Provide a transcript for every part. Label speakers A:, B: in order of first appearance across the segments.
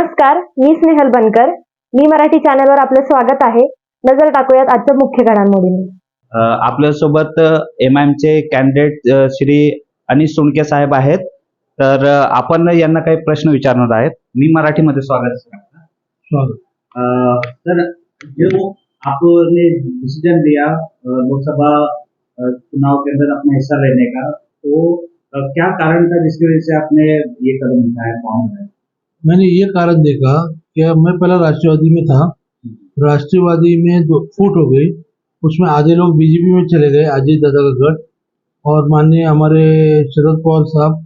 A: नमस्कार मी स्नेहल बनकर. मी मराठी चॅनलवर आपलं स्वागत आहे. नजर टाकूयात आजच्या मुख्य घडामोडींनी.
B: आपल्यासोबत एम आय चे कॅन्डिडेट श्री अनिश सोनके साहेब आहेत. तर आपण यांना काही प्रश्न विचारणार आहेत. मी मराठीमध्ये स्वागत तर जो आपने डिसीजन लिया अ, लोकसभा चुनाव के अंदर अपना हिस्सा लेने का तो क्या कारण था जिसकी वजह से आपने ये कदम उठाया फॉर्म भरा?
C: मैंने ये कारण देखा कि मैं पहला राष्ट्रवादी में था। राष्ट्रवादी में दो फूट हो गई। उसमें आधे लोग बीजेपी में चले गए अजय दादा का गढ़, और माननीय हमारे शरद पवार साहब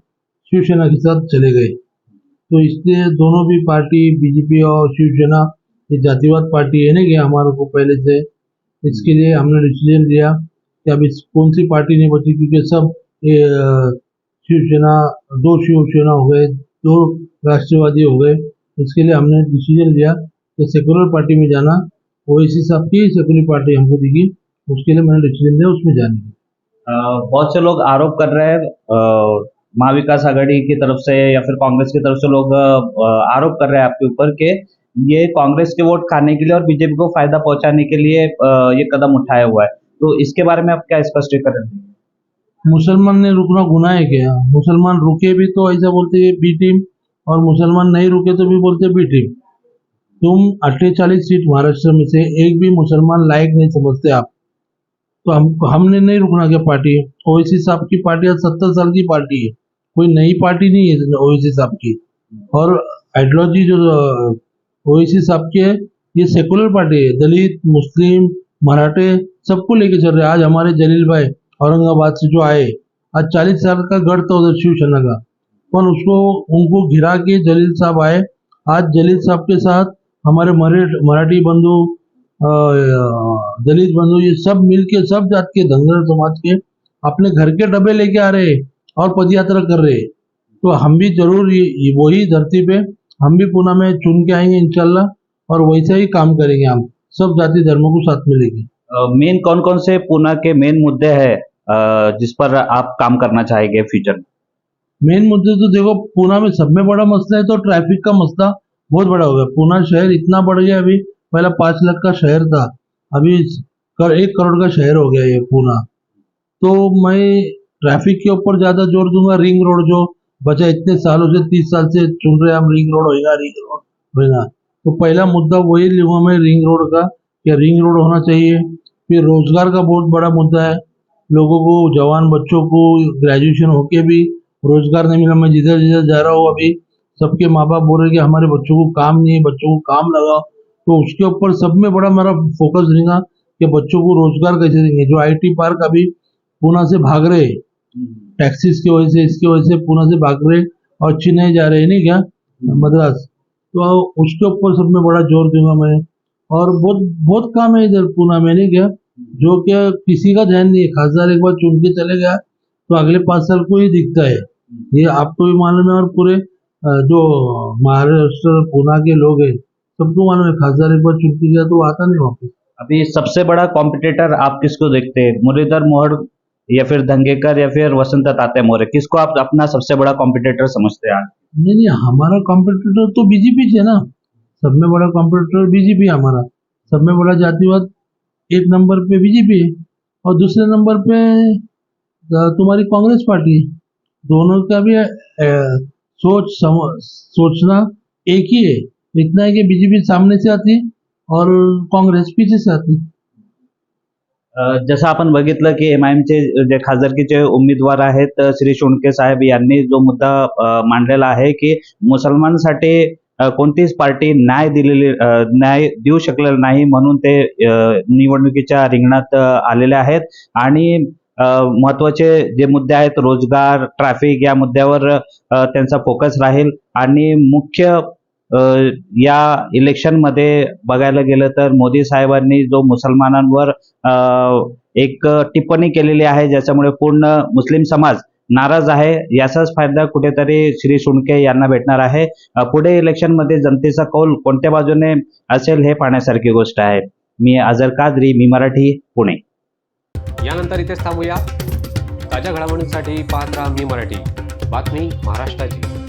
C: शिवसेना के साथ चले गए। तो इसलिए दोनों भी पार्टी, बीजेपी और शिवसेना, ये जातिवाद पार्टी है ना कि हमारे को पहले से इसके लिए हमने डिसीज़न लिया कि अब इस कौन सी पार्टी नहीं बची, क्योंकि सब शिवसेना, दो शिवसेना हो गए, दो राष्ट्रवादी हो गए। इसके लिए हमने डिसीज़न लिया कि सेकुलर पार्टी में जाना ओवैसी साहब की सेकुलर पार्टी हमको दिखी उसके लिए मैंने डिसीज़न लिया उसमें जाने की।
B: बहुत से लोग आरोप कर रहे हैं। महाविकास आघाड़ी की तरफ़ से या फिर कांग्रेस की तरफ़ से लोग आरोप कर रहे हैं आपके ऊपर के ये कांग्रेस के वोट खाने के लिए और बीजेपी को फ़ायदा पहुँचाने के लिए ये कदम उठाया हुआ है। तो इसके बारे में आप क्या स्पष्टीकरण देंगे
C: मुसलमान ने रुकना गुनाह है क्या? मुसलमान रुके भी तो ऐसा बोलते हैं बी टीम और मुसलमान नहीं रुके तो भी बोलते बी टीम तुम अट्ठाईस सीट महाराष्ट्र में से एक भी मुसलमान लायक नहीं समझते आप। तो हम, हमने नहीं रुकना क्या पार्टी ओवैसी साहब की पार्टी आज सत्तर साल की पार्टी है। कोई नई पार्टी नहीं है ओवैसी साहब की। और आइडियोलॉजी जो ओवैसी साहब की है, ये सेकुलर पार्टी है। दलित, मुस्लिम, मराठे, सबको लेके चल रहे आज हमारे जलील भाई औरंगाबाद से जो आए, आज चालीस साल का गढ़ था उधर शिवसेना का। पर उसको, उनको घिरा के जलील साहब आए। आज जलील साहब के साथ हमारे मरे- मराठी बंधु दलित बंधु, ये सब मिलके, सब जात के धंगर समाज के अपने घर के डब्बे लेके आ रहे और पद यात्रा कर रहे। तो हम भी ज़रूर वही धरती पे, हम भी पुणे में चुन के आएँगे इनशाला और वैसा ही काम करेंगे हम। सब जाति धर्मों को साथ में
B: मेन कौन कौन से पूना के मेन मुद्दे है जिस पर आप काम करना चाहेंगे फ्यूचर में?
C: मेन मुद्दे तो देखो पूना में सब में बड़ा मसला है तो ट्रैफ़िक का मसला बहुत बड़ा हो गया। पूना शहर इतना बढ़ गया अभी, पहला पाँच लाख का शहर था, अभी कर, एक करोड़ का शहर हो गया ये पूना तो मैं ट्रैफ़िक के ऊपर ज़्यादा ज़ोर दूँगा रिंग रोड जो बचा इतने सालों से, तीस साल से चुन रहे हम रिंग रोड होएगा रिंग रोड होएगा। तो पहला मुद्दा वही लूँगा मैं रिंग रोड का, कि रिंग रोड होना चाहिए। फिर रोज़गार का बहुत बड़ा मुद्दा है, लोगों को, जवान बच्चों को ग्रेजुएशन होके भी रोज़गार नहीं मिला मैं जिधर जिधर जा रहा हूँ अभी सबके माँ बाप बोल रहे कि हमारे बच्चों को काम नहीं है बच्चों को काम लगाओ। तो उसके ऊपर सब में बड़ा मेरा फोकस रहेगा कि बच्चों को रोज़गार कैसे देंगे। जो आईटी पार्क अभी पूना से भाग रहे टैक्सीज की वजह से इसकी वजह से पूना से भाग रहे और चेन्नई जा रहे हैं नहीं क्या? मद्रास। तो उसके ऊपर सब में बड़ा ज़ोर दूँगा मैं। और बहुत बहुत काम है इधर पूना में नहीं क्या? जो क्या किसी का ध्यान नहीं है। खासदार एक बार चुन के चले गया तो अगले पाँच साल को ही दिखता है। ये आपको भी मालूम है और पूरे जो महाराष्ट्र पूना के लोग हैं सबको मालूम है खासदार एक बार चुन के गया तो आता नहीं वापस।
B: अभी सबसे बड़ा कॉम्पिटिटर आप किसको देखते हैं? मुरलीधर मोहड़ या फिर दंगेकर या फिर वसंत तात्या मोरे? किसको आप अपना सबसे बड़ा कॉम्पिटिटर समझते हैं
C: नहीं नहीं हमारा कॉम्पिटिटर तो बीजेपी है ना। सब में बड़ा कॉम्पिटिटर बीजेपी हमारा। सब में बड़ा जातिवाद एक नंबर पे बीजेपी है और दूसरे नंबर पे तुम्हारी कांग्रेस पार्टी है। दोनों का भी सोच सम, सोचना एक ही है। इतना है कि बीजेपी सामने से आती और काँग्रेस पीछे से आती।
B: जसं आपण बघितलं की एम आय चे जे खासदारकीचे उमेदवार आहेत श्री शोणके साहेब यांनी जो मुद्दा मांडलेला आहे की मुसलमानसाठी कोणतीच पार्टी न्याय दिलेली न्याय देऊ शकलेला नाही म्हणून ते निवडणुकीच्या रिंगणात आलेले आहेत. आणि महत्त्वाचे जे मुद्दे आहेत रोजगार ट्रॅफिक या मुद्द्यावर त्यांचा फोकस राहील. आणि मुख्य या इलेक्शनमध्ये बघायला गेलं तर मोदी साहेबांनी जो मुसलमानांवर एक टिप्पणी केलेली आहे ज्याच्यामुळे पूर्ण मुस्लिम समाज नाराज आहे याचाच फायदा कुठेतरी श्री सुणके यांना भेटणार आहे. पुढे इलेक्शनमध्ये जनतेचा कौल कोणत्या बाजूने असेल हे पाहण्यासारखी गोष्ट आहे. मी अजर कादरी मी मराठी पुणे.
D: यानंतर इथेच थांबूया. ताज्या घडामोडींसाठी पाहत राहा मी मराठी. बातमी महाराष्ट्राची.